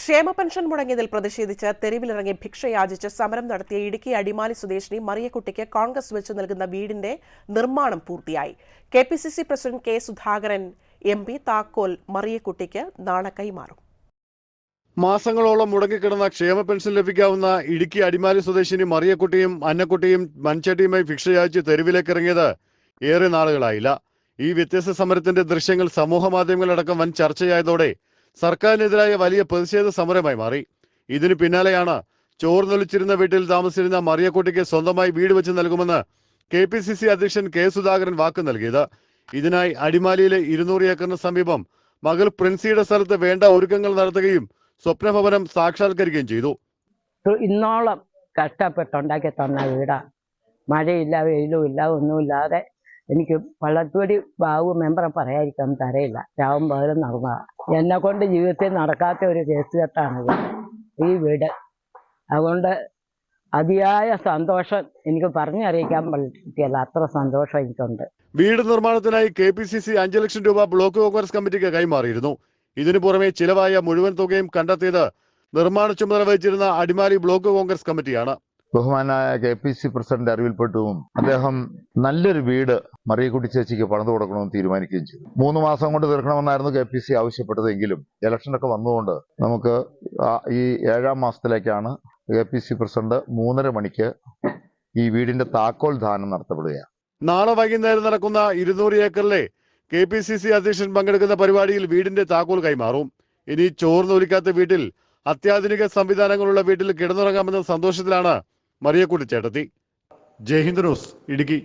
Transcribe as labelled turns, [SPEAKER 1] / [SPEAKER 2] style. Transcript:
[SPEAKER 1] ക്ഷേമ പെൻഷൻ മുടങ്ങിയതിൽ പ്രതിഷേധിച്ച് തെരുവിലിറങ്ങി ഭിക്ഷയാചിച്ച് സമരം നടത്തിയ ഇടുക്കി അടിമാലി സ്വദേശിനി മറിയക്കുട്ടിക്ക് കോൺഗ്രസ് വെച്ച് നൽകുന്ന വീടിന്റെ നിർമ്മാണം പൂർത്തിയായി. K P C C president K Sudhakaran M P താക്കോൽ മറിയക്കുട്ടിക്ക് നാളെ കൈമാറും.
[SPEAKER 2] മാസങ്ങളോളം മുടങ്ങിക്കിടന്ന ക്ഷേമ പെൻഷൻ ലഭിക്കാവുന്ന ഇടുക്കി അടിമാലി സ്വദേശിനി മറിയക്കുട്ടിയും അന്നക്കുട്ടിയും മൺചട്ടിയുമായി ഭിക്ഷയാഴ്ച തെരുവിലേക്ക് ഇറങ്ങിയത് ഏറെ നാളുകളായില്ല. ഈ വ്യത്യസ്ത സമരത്തിന്റെ ദൃശ്യങ്ങൾ സമൂഹ മാധ്യമങ്ങളടക്കം വൻ ചർച്ചയായതോടെ സർക്കാരിനെതിരായ വലിയ പ്രതിഷേധ സമരമായി മാറി. ഇതിനു പിന്നാലെയാണ് ചോർന്നൊലിച്ചിരുന്ന വീട്ടിൽ താമസിച്ചിരുന്ന മറിയക്കുട്ടിക്ക് സ്വന്തമായി വീട് വെച്ച് നൽകുമെന്ന് കെ പി സി സി അധ്യക്ഷൻ കെ സുധാകരൻ വാക്ക് നൽകിയത്. ഇതിനായി അടിമാലിയിലെ ഇരുന്നൂറ് ഏക്കറിന് സമീപം മകൾ പ്രിൻസിയുടെ സ്ഥലത്ത് വേണ്ട ഒരുക്കങ്ങൾ നടത്തുകയും സ്വപ്നഭവനം സാക്ഷാത്കരിക്കുകയും ചെയ്തു.
[SPEAKER 3] ഇന്നോളം കഷ്ടപ്പെട്ടുണ്ടാക്കി തന്ന വീടാ. മഴയില്ല വെയിലും ഇല്ല ഒന്നുമില്ലാതെ എനിക്ക് പള്ളത്തുവടി ബാബു മെമ്പറെ പറയാതിരിക്കാൻ തരയില്ല. രാവും പകലും നടന്നതാണ് എന്നെ കൊണ്ട് ജീവിതത്തിൽ നടക്കാത്ത ഒരു കേസ് കെട്ടാണിത്. ഈ വീട്. അതുകൊണ്ട് അതിയായ സന്തോഷം എനിക്ക് പറഞ്ഞറിയിക്കാൻ പറ്റിയല്ല. അത്ര സന്തോഷം എനിക്കുണ്ട്.
[SPEAKER 2] വീട് നിർമ്മാണത്തിനായി കെ പി സി സി അഞ്ചു ലക്ഷം രൂപ ബ്ലോക്ക് കോൺഗ്രസ് കമ്മിറ്റിക്ക് കൈമാറിയിരുന്നു. ഇതിനു പുറമെ ചിലവായ മുഴുവൻ തുകയും കണ്ടെത്തിയത് നിർമ്മാണ ചുമതല വഹിച്ചിരുന്ന അടിമാലി ബ്ലോക്ക് കോൺഗ്രസ് കമ്മിറ്റിയാണ്.
[SPEAKER 4] ബഹുമാനായ കെ പി സി പ്രസിഡന്റ് അറിവിൽപ്പെട്ടും. അദ്ദേഹം നല്ലൊരു വീട് മറിയക്കുട്ടി ചേച്ചിക്ക് പണിത് കൊടുക്കണമെന്ന് തീരുമാനിക്കുകയും ചെയ്തു. മൂന്ന് മാസം കൊണ്ട് തീർക്കണമെന്നായിരുന്നു കെ പി സി ആവശ്യപ്പെട്ടതെങ്കിലും ഇലക്ഷനൊക്കെ വന്നതുകൊണ്ട് നമുക്ക് ഈ ഏഴാം മാസത്തിലേക്കാണ് കെ പി സി പ്രസിഡന്റ് മൂന്നര മണിക്ക് ഈ വീടിന്റെ താക്കോൽ ദാനം നടത്തപ്പെടുകയാണ്
[SPEAKER 2] നാളെ വൈകുന്നേരം നടക്കുന്ന ഇരുന്നൂറ് ഏക്കറിലെ കെ പി സി സി അധ്യക്ഷൻ പങ്കെടുക്കുന്ന പരിപാടിയിൽ വീടിന്റെ താക്കോൽ കൈമാറും. ഇനി ചോർന്നൊലിക്കാത്ത വീട്ടിൽ അത്യാധുനിക സംവിധാനങ്ങളുള്ള വീട്ടിൽ കിടന്നുറങ്ങാമെന്ന സന്തോഷത്തിലാണ് മറിയക്കുട്ടി ചേട്ടത്തി. ജയ്ഹിന്ദ് ന്യൂസ് ഇടുക്കി.